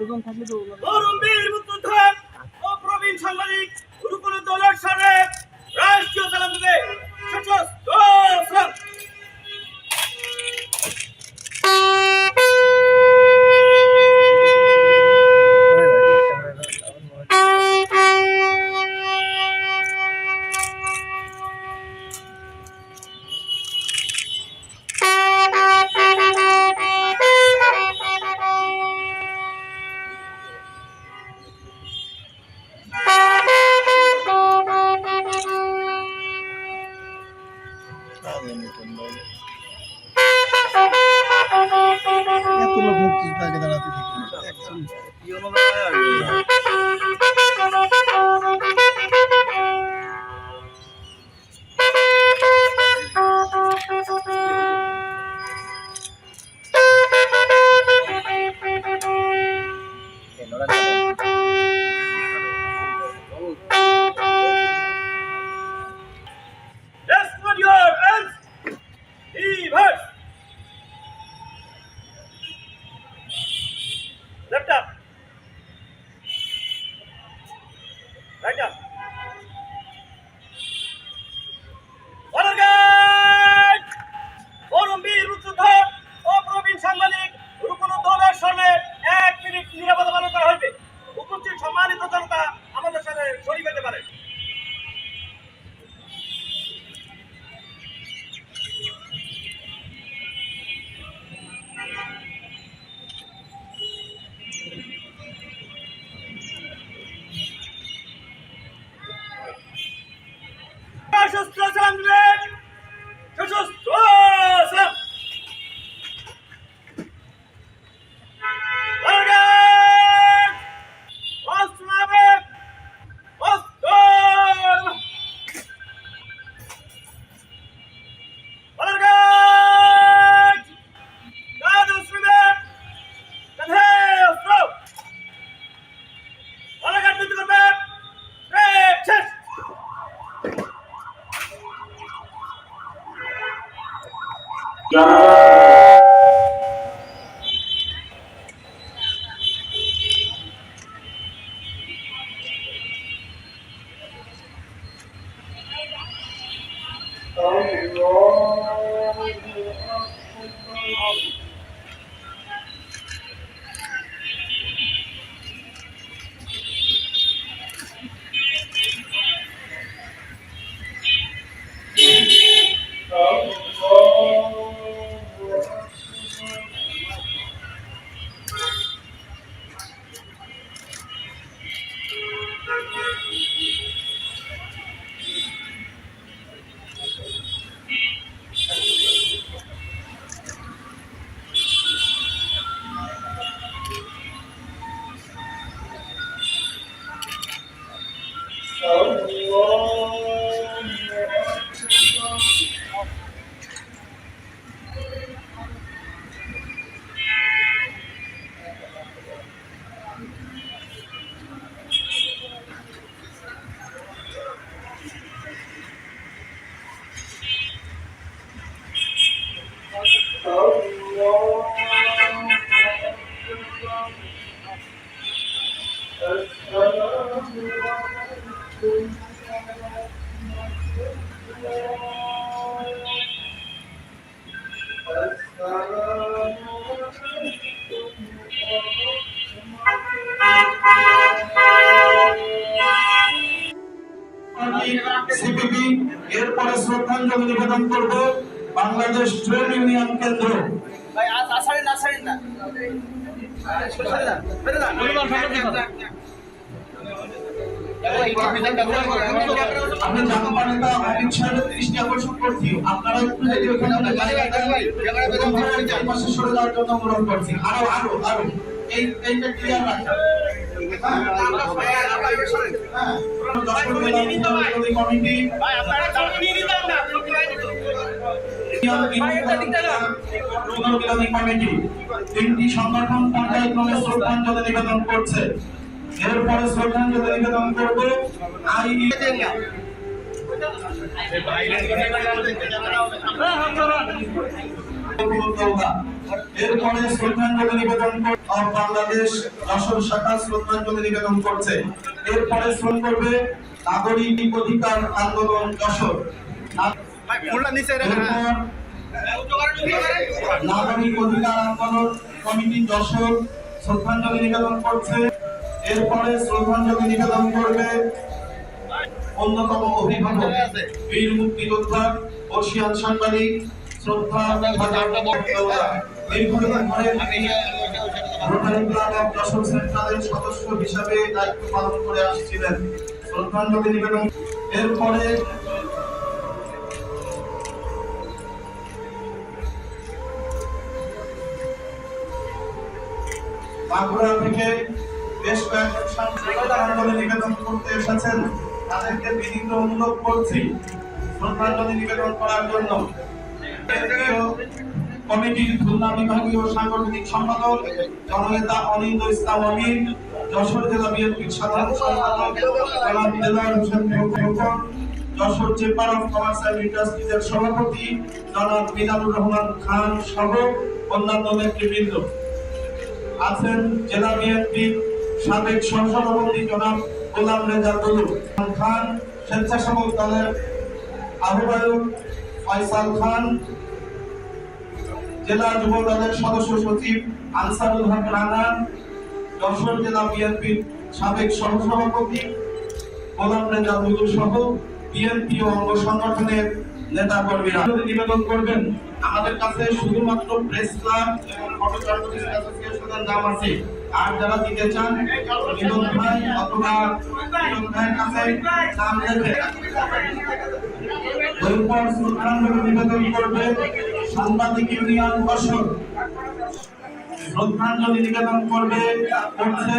তরুণবীর মুক্তিযোদ্ধা ও প্রবীণ সাংবাদিক গুরুকুল দলের সামনে রাষ্ট্রীয় সালাম এত লোক মুক্তিযোদ্ধা আগে দাঁড়াতে দেখি বাংলাদেশ ট্রেড ইউনিয়ন কেন্দ্র। আমি জানাবা নেতা অমিত শাহের দৃষ্টি আকর্ষণ করছি আপনারা একটু যদি ওখানে সরে যাওয়ার জন্য অনুরোধ করছি আরও আরও আরও এই এইটা ক্লিয়ার রাখা হ্যাঁ, যশোর জেলা পুনর্গঠন কমিটি এরপরে শ্রদ্ধাঞ্জলি নিবেদন বাংলাদেশ যশোর শাখা শ্রদ্ধাঞ্জলি নিবেদন করছে। এরপরে শ্রম করবে নাগরিক অধিকার আন্দোলন যশোর। এরপর নাগরিক অধিকার আন্দোলন কমিটি যশোর শ্রদ্ধাঞ্জলি নিবেদন করছে। এরপরে শ্রদ্ধাঞ্জলি নিবেদন করবে অন্যতম অভিভাবক বীর মুক্তিযোদ্ধা, বর্ষিয়ান সাংবাদিক, শ্রদ্ধা সদস্য হিসাবে দায়িত্ব পালন করে আসছিলেন। শ্রদ্ধাঞ্জলি নিবেদন। এরপরে বাঁকুড়া থেকে বেশ কয়েকজন সাংসদ নিবেদন করতে এসেছেন। তাদেরকে বিনীত অনুরোধ করছি শ্রদ্ধাঞ্জলি নিবেদন করার জন্য কমিটির খুলনা বিভাগীয় সাংগঠনিক সম্পাদক জননেতা অনিন্দ ইসলাম অমিন যশোর জেলা বিএনপির সাধারণ সম্পাদক যশোর চেম্বার অফ ইন্ডাস্ট্রিজের সভাপতি জনাব রহমান খান সহ অন্যান্য নেতৃবৃন্দ। আছেন জেলা বিএনপি সাবেক সহসভাপতি জনাব গোলাম রেজা দুলু খান, স্বেচ্ছাসেবক দলের আহ্বায়ক ফয়সাল খান, জেলা যুব দলের সদস্য সচিব আনসারুল হক রানা, যশোর জেলা বিএনপির সাবেক সহসভাপতি গোলাম রেজা দুলু সহ বিএনপি ও অঙ্গ সংগঠনের নেতা কর্মীরা। নিবেদন করবেন, আমাদের কাছে শুধুমাত্র প্রেস ক্লাব এবং অ্যাসোসিয়েশনের নাম আছে। আর যারা দিতে চান মিলন ভাই অথবা মিলন ভাইয়ের কাছে নাম লেখে নিবেদন করবে সাংবাদিক ইউনিয়ন বসর শ্রদ্ধাঞ্জলি নিবেদন করবে, করছে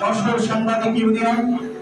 যশোর সাংবাদিক ইউনিয়ন।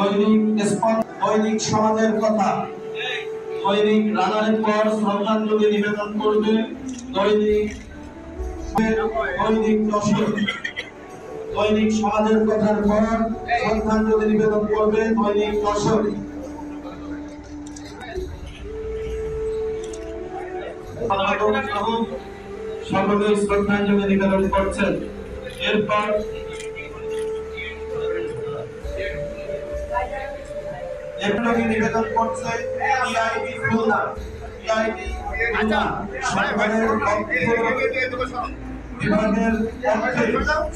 দৈনিক দৈনিক সমাজের কথা। দৈনিক রানারের পর শ্রদ্ধাঞ্জলি নিবেদন করবে দৈনিক দৈনিক যশোর দৈনিক সমাজের কথার পর শ্রদ্ধাঞ্জলি নিবেদন করবে দৈনিক যশোর সকলে শ্রদ্ধাঞ্জলি নিবেদন করছেন। এরপর এগুলোকে নিবেদন করছে টিআইবি খুলনা। টিআইবি খুলনা। সরকারের পক্ষে বিভাগের পক্ষে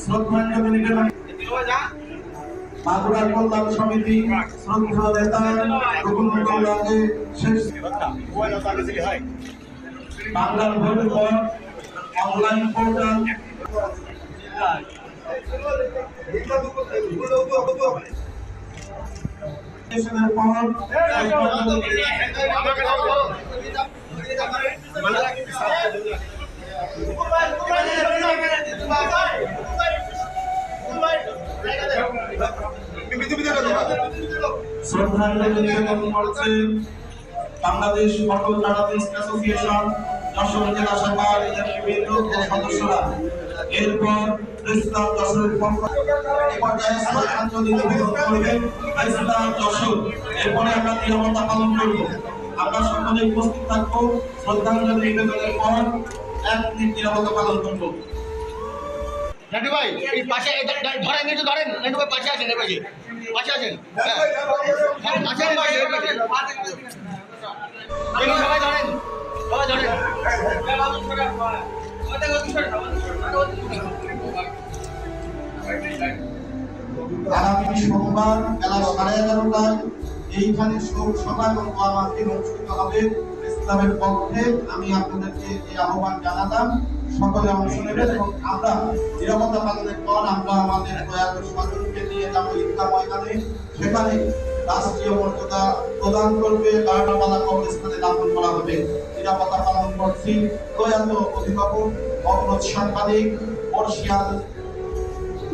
শ্রদ্ধাঞ্জলি নিবেদন মাগুরা কল্যাণ সমিতি শ্রদ্ধা নেতা রঘুনাথে শেষ। বাংলার ভোট পর অনলাইন পোর্টাল। শ্রদ্ধাঞ্জলি নিবেদন করছে Bangladesh photo journalist association. Jessore জেলা শাখার নেতৃবৃন্দ সদস্যরা। এরপর ইসলাম ইসলাম এরপরে আমরা নিরাপত্তা পালন করব। আমরা সকলে উপস্থিত থাকব শ্রদ্ধাঞ্জলি নিবেদনের পর এক মিনিট নিরাপত্তা পালন করব। নান্টু ভাই এই পাশে ধরেন একটু ধরেন। ভাই পাশে আছেন এই পাশে আছেন? হ্যাঁ। হ্যাঁ, আছেন, সবাই ধরেন। আগামী এইখানে শোক সভা অনুষ্ঠিত হবে। ইসলামের পক্ষে আমি আপনাদেরকে এই আহ্বান জানাতাম সকলে অংশ নেবেন এবং আমরা নিরাপত্তা পালনের পর আমরা আমাদের প্রয়াত স্বাধীনকে নিয়ে যাব ঈদগাহ ময়দানে। সেখানে রাষ্ট্রীয় মর্যাদা প্রদান করবে। বারোটাপালা কবরস্থানে দাফন করা হবে। নিরাপত্তা পালন করছি। প্রয়াত অভিভাবক, অবরোধ সাংবাদিক বর্ষিয়াল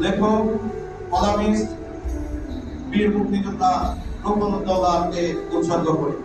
লেখক, কলামিস্ট, বীর মুক্তিযোদ্ধা রূপনুদ্দৌলাকে উৎসর্গ করি।